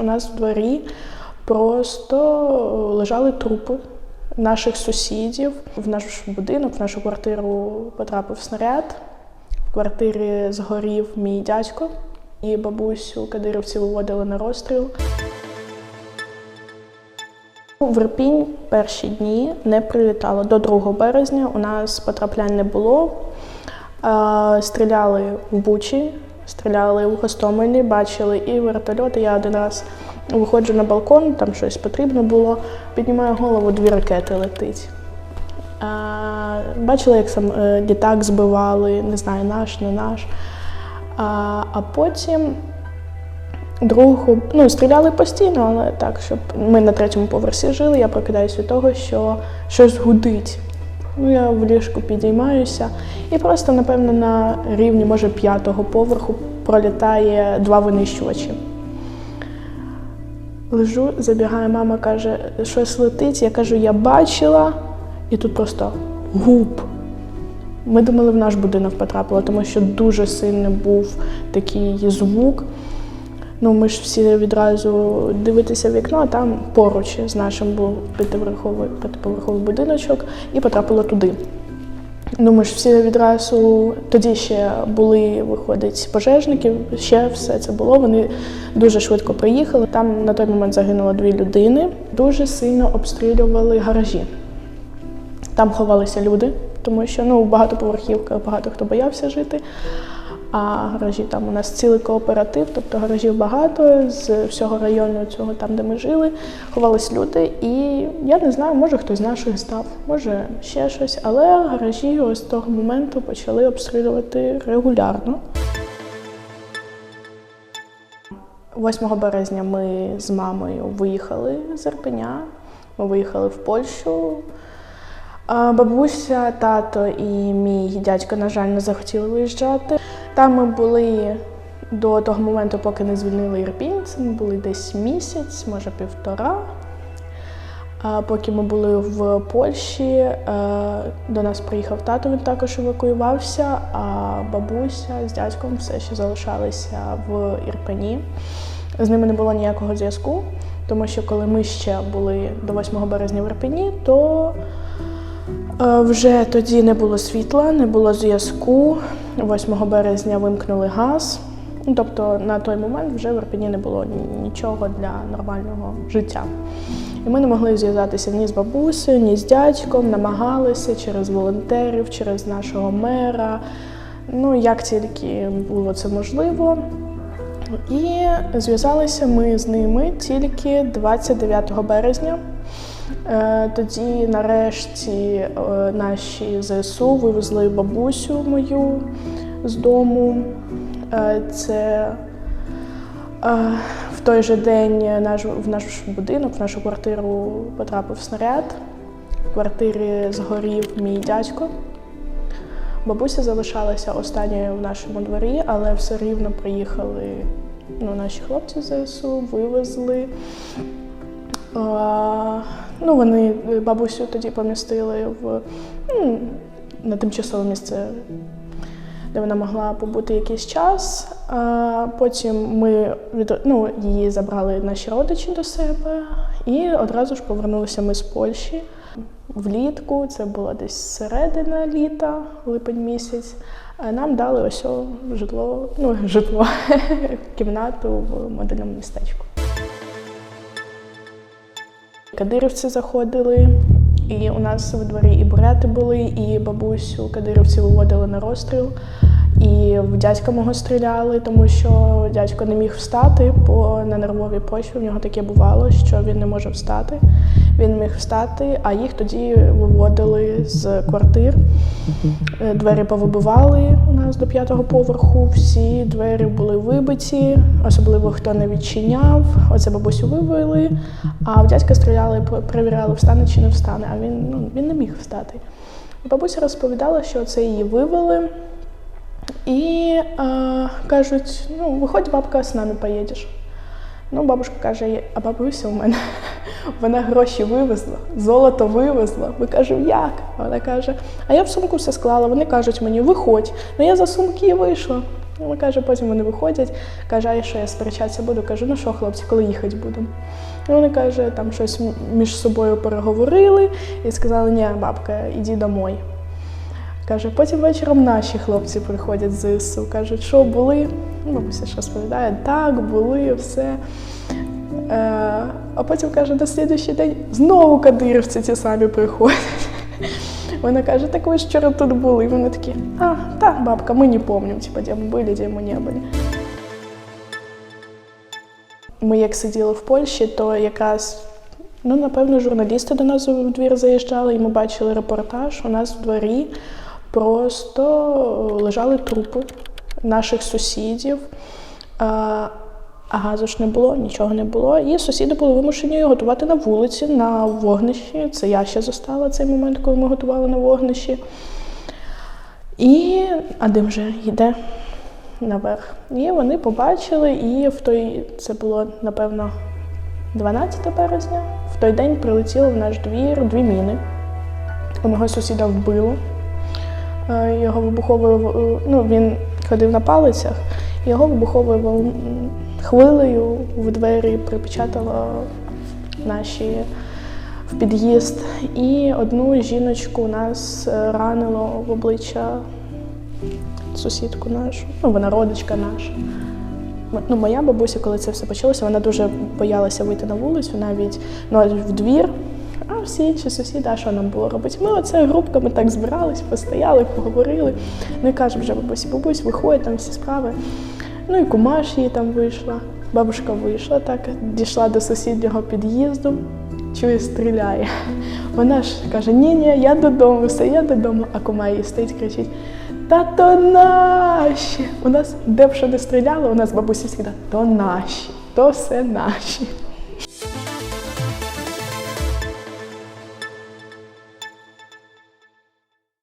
У нас в дворі просто лежали трупи наших сусідів. В наш будинок, в нашу квартиру потрапив снаряд. В квартирі згорів мій дядько і бабусю кадирівці виводили на розстріл. В Ірпінь перші дні не прилітало. До 2 березня у нас потраплянь не було. Стріляли в Бучі, стріляли в Гостомелі, бачили і вертольоти. Я один раз виходжу на балкон, там щось потрібно було, піднімаю голову, дві ракети летить. А, Бачила, як сам е, літак збивали, не знаю, наш, не наш. А, а потім другу, ну, стріляли постійно, але так, щоб ми на третьому поверсі жили, я прокидаюся від того, що щось гудить. Ну, я в ліжку підіймаюся, і просто, напевно, на рівні, може, п'ятого поверху пролітає два винищувачі. Лежу, забігає мама, каже, щось летить. Я кажу, я бачила, і тут просто гуп. Ми думали, в наш будинок потрапило, тому що дуже сильний був такий звук. Ну, ми ж всі відразу дивитися в вікно, а там поруч з нашим був п'ятиповерховий п'ятиповерховий будиночок і потрапило туди. Ну, ми ж всі відразу тоді ще були, виходить, пожежники, ще все це було. Вони дуже швидко приїхали. Там на той момент загинуло дві людини. Дуже сильно обстрілювали гаражі. Там ховалися люди, тому що ну, багатоповерхівках багато хто боявся жити. А гаражі там у нас цілий кооператив, тобто гаражів багато з всього району цього, там, де ми жили, ховались люди. І я не знаю, може хтось з наших здав, може ще щось, але гаражі ось з того моменту почали обстрілювати регулярно. 8 березня ми з мамою виїхали з Ірпеня. Ми виїхали в Польщу. Бабуся, тато і мій дядько, на жаль, не захотіли виїжджати. Там ми були до того моменту, поки не звільнили Ірпінь. Це ми були десь місяць, може півтора. Поки ми були в Польщі, е, до нас приїхав тато, він також евакуювався, а бабуся з дядьком все ще залишалися в Ірпені. З ними не було ніякого зв'язку, тому що коли ми ще були до 8 березня в Ірпені, то Вже тоді не було світла, не було зв'язку. 8 березня вимкнули газ. Тобто на той момент вже в Ірпені не було нічого для нормального життя. І ми не могли зв'язатися ні з бабусею, ні з дядьком, намагалися через волонтерів, через нашого мера. Ну, як тільки було це можливо. І зв'язалися ми з ними тільки 29 березня. Е, Тоді, нарешті, е, наші ЗСУ вивезли бабусю мою з дому. Е, Це в той же день в наш будинок, в нашу квартиру потрапив снаряд. В квартирі згорів мій дядько. Бабуся залишалася останньою в нашому дворі, але все рівно приїхали ну, наші хлопці з ЗСУ, вивезли. Ну, вони бабусю тоді помістили в ну, на тимчасове місце, де вона могла побути якийсь час. А, потім ми від, ну, її забрали наші родичі до себе і одразу ж повернулися ми з Польщі. Влітку, це було десь середина літа, липень місяць. Нам дали ось житло, ну, житло, кімнату в модульному містечку. Кадирівці заходили, і у нас в дворі і буряти були, і бабусю кадирівці виводили на розстріл. І в дядька мого стріляли, тому що дядько не міг встати, бо на нервовій почві в нього таке бувало, що він не може встати. Він міг встати, а їх тоді виводили з квартир. Е, Двері повибивали у нас до п'ятого поверху. Всі двері були вибиті, особливо хто не відчиняв. Оце бабусю вивели, а в дядька стріляли, перевіряли, встане чи не встане. А він, ну, він не міг встати. Бабуся розповідала, що це її вивели. І е, кажуть: ну, виходь, бабка, з нами поїдеш. Ну, бабушка каже, а бабуся у мене вона гроші вивезла, золото вивезла. Ми кажемо, як? Вона каже, а я в сумку все склала. Вони кажуть мені, виходь. Ну я за сумки вийшла. Ну, каже, потім вони виходять, каже, а що я сперечатися буду? Кажу, ну що, хлопці, коли їхати будемо? І вони каже, там щось між собою переговорили і сказали, ні, бабка, іди домой. Каже, потім вечором наші хлопці приходять з ЗСУ. Кажуть, що були? Ну, бабуся ж розповідає, так, були, все. Е, а потім каже, на слідуючий день знову кадирівці ті самі приходять. Вона каже, так ви ж вчора тут були. Вони такі, а, так, бабка, ми не пам'ятаємо, типа, де ми були, де ми не були. Ми як сиділи в Польщі, то якраз, ну, напевно, журналісти до нас в двір заїжджали, і ми бачили репортаж. У нас в дворі просто лежали трупи наших сусідів. А, газу ж не було, нічого не було. І сусіди були вимушені готувати на вулиці, на вогнищі. Це я ще застала цей момент, коли ми готували на вогнищі. І а дим вже йде наверх. І вони побачили, і в той, це було, напевно, 12 березня. В той день прилетіло в наш двір дві міни. У мого сусіда вбило. Е, Його вибуховою, ну, він ходив на палицях, його вибуховою хвилею в двері припечатало наші в під'їзд. І одну жіночку нас е, ранило в обличчя сусідку нашу, ну вона родичка наша. Ну, моя бабуся, коли це все почалося, вона дуже боялася вийти на вулицю, навіть ну, в двір. А всі інші сусіди, а що нам було робити? Ми оце групками так збирались, постояли, поговорили. Ну і каже вже бабусі, бабусь, виходить там всі справи. Ну і кумаш її там вийшла. Бабушка вийшла так, дійшла до сусіднього під'їзду, чує, стріляє. Вона ж каже: ні, ні, я додому, все, я додому. А кума її стоїть, кричить: Та то наші. У нас де б що не стріляли, у нас бабусі завжди, то наші, то все наші.